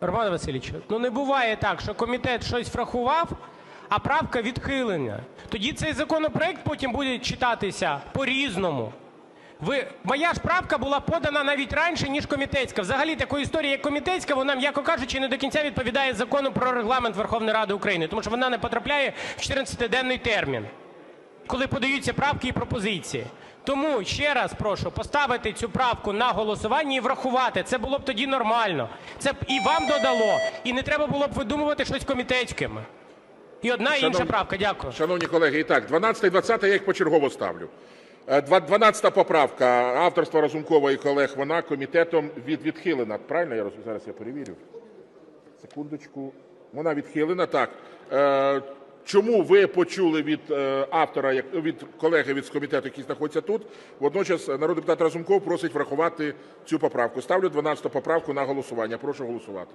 Роман Васильович, ну не буває так, що комітет щось врахував, а правка відхилена. Тоді цей законопроект потім буде читатися по-різному. Ви... Моя ж правка була подана навіть раніше, ніж комітетська. Взагалі такої історії, як комітетська, вона, м'яко кажучи, не до кінця відповідає Закону про Регламент Верховної Ради України, тому що вона не потрапляє в 14-денний термін, коли подаються правки і пропозиції. Тому ще раз прошу поставити цю правку на голосування і врахувати. Це було б тоді нормально. Це б і вам додало, і не треба було б видумувати щось комітетським. І одна і інша правка. Дякую. Шановні колеги, і так, 12 і 20 я їх почергово ставлю. Е, 12 поправка авторства Разумкова і колег, вона комітетом від, відхилена. Правильно я розумію? Зараз я перевірю. Секундочку. Вона відхилена, так. Е, Чому ви почули від е, автора, від колеги від комітету, який знаходиться тут? Водночас народний депутат Разумков просить врахувати цю поправку. Ставлю 12 поправку на голосування. Прошу голосувати.